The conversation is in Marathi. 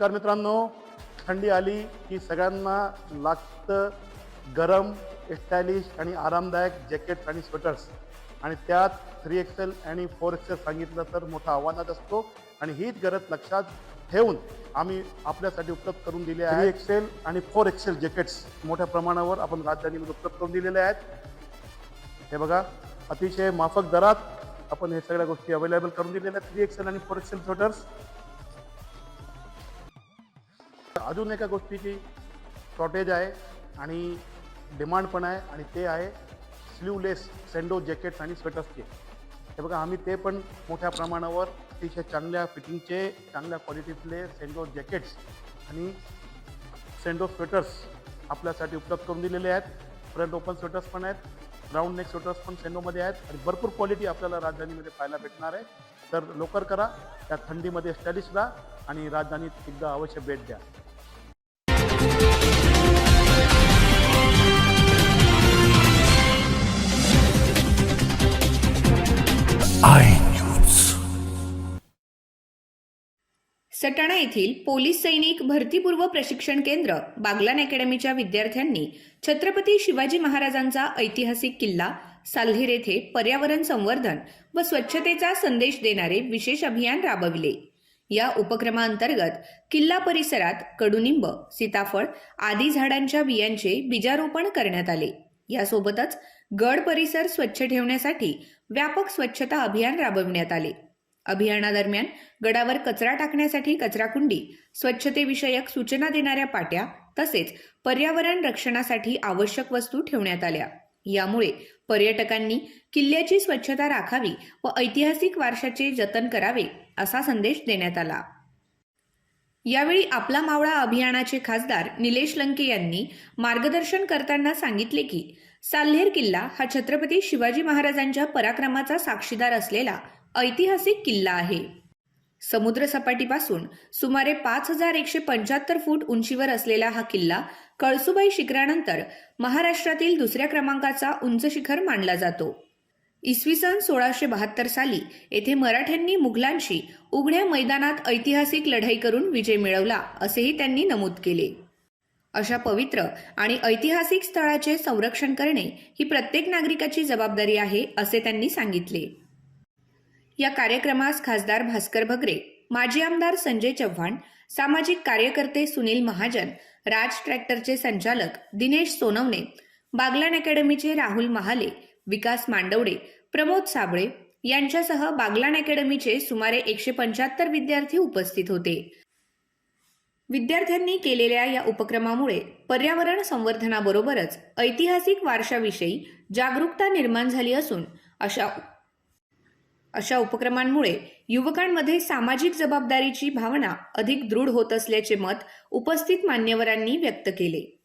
नमस्कार मित्रांनो. थंडी आली की सगळ्यांना लागतं गरम स्टायलिश आणि आरामदायक जॅकेट्स आणि स्वेटर्स. आणि त्यात थ्री एक्सेल आणि फोर एक्सेल सांगितलं तर मोठा आव्हानात असतो. आणि हीच गरज लक्षात ठेवून आम्ही आपल्यासाठी उपलब्ध करून दिले आहे एक्सेल आणि फोर एक्सेल जॅकेट्स मोठ्या प्रमाणावर आपण राजधानीमध्ये उपलब्ध करून दिलेले आहेत. हे बघा अतिशय माफक दरात आपण हे सगळ्या गोष्टी अवेलेबल करून दिलेल्या आहेत. थ्री एक्सेल आणि फोर एक्सेल स्वेटर्स. अजून एका गोष्टीची शॉर्टेज आहे आणि डिमांड पण आहे आणि ते आहे स्लीवलेस सेंडो जॅकेट्स आणि स्वेटर्सचे हे बघा आम्ही ते पण मोठ्या प्रमाणावर अतिशय चांगल्या फिटिंगचे चांगल्या क्वालिटीतले सेंडो जॅकेट्स आणि सेंडो स्वेटर्स आपल्यासाठी उपलब्ध करून दिलेले आहेत. फ्रंट ओपन स्वेटर्स पण आहेत राऊंड नेक स्वेटर्स पण सेंडोमध्ये आहेत आणि भरपूर क्वालिटी आपल्याला राजधानीमध्ये पाहायला भेटणार आहे. तर लवकर करा त्या थंडीमध्ये स्टॅलिश राहा आणि राजधानीत एकदा अवश्य भेट द्या. सटाणा येथील पोलीस सैनिक भरतीपूर्व प्रशिक्षण केंद्र बागलान अकॅडमीच्या विद्यार्थ्यांनी छत्रपती शिवाजी महाराजांचा ऐतिहासिक किल्ला साल्हेर येथे पर्यावरण संवर्धन व स्वच्छतेचा संदेश देणारे विशेष अभियान राबविले. या उपक्रमाअंतर्गत किल्ला परिसरात कडुनिंब सीताफळ आदी झाडांच्या बियांचे बीजारोपण करण्यात आले. यासोबतच गड परिसर स्वच्छ ठेवण्यासाठी व्यापक स्वच्छता अभियान राबविण्यात आले. अभियानादरम्यान गडावर कचरा टाकण्यासाठी कचराकुंडी स्वच्छतेविषयक सूचना देणाऱ्या पाट्या तसेच पर्यावरण रक्षणासाठी आवश्यक वस्तू ठेवण्यात आल्या. यामुळे पर्यटकांनी किल्ल्याची स्वच्छता राखावी व ऐतिहासिक वारशाचे जतन करावे असा संदेश देण्यात आला. यावेळी आपला मावळा अभियानाचे खासदार निलेश लंके यांनी मार्गदर्शन करताना सांगितले की साल्हेर किल्ला हा छत्रपती शिवाजी महाराजांच्या पराक्रमाचा साक्षीदार असलेला ऐतिहासिक किल्ला आहे. समुद्रसपाटीपासून सुमारे पाच हजार एकशे पंच्याहत्तर फूट उंचीवर असलेला हा किल्ला कळसुबाई शिखरानंतर महाराष्ट्रातील दुसऱ्या क्रमांकाचा उंच शिखर मानला जातो. इसवी सन सोळाशे बहात्तर साली येथे मराठ्यांनी मुघलांशी उघड्या मैदानात ऐतिहासिक लढाई करून विजय मिळवला असेही त्यांनी नमूद केले. अशा पवित्र आणि ऐतिहासिक स्थळाचे संरक्षण करणे ही प्रत्येक नागरिकाची जबाबदारी आहे असे त्यांनी सांगितले. या कार्यक्रमास खासदार भास्कर भगरे माजी आमदार संजय चव्हाण सामाजिक कार्यकर्ते सुनील महाजन राज ट्रॅक्टरचे संचालक दिनेश सोनवणे बागलान अकॅडमीचे राहुल महाले विकास मांडवडे प्रमोद साबळे यांच्यासह बागलान अकॅडमीचे सुमारे एकशे पंच्याहत्तर विद्यार्थी उपस्थित होते. विद्यार्थ्यांनी केलेल्या या उपक्रमामुळे पर्यावरण संवर्धनाबरोबरच ऐतिहासिक वारशाविषयी जागरूकता निर्माण झाली असून अशा अशा उपक्रमांमुळे युवकांमध्ये सामाजिक जबाबदारीची भावना अधिक दृढ होत असल्याचे मत उपस्थित मान्यवरांनी व्यक्त केले.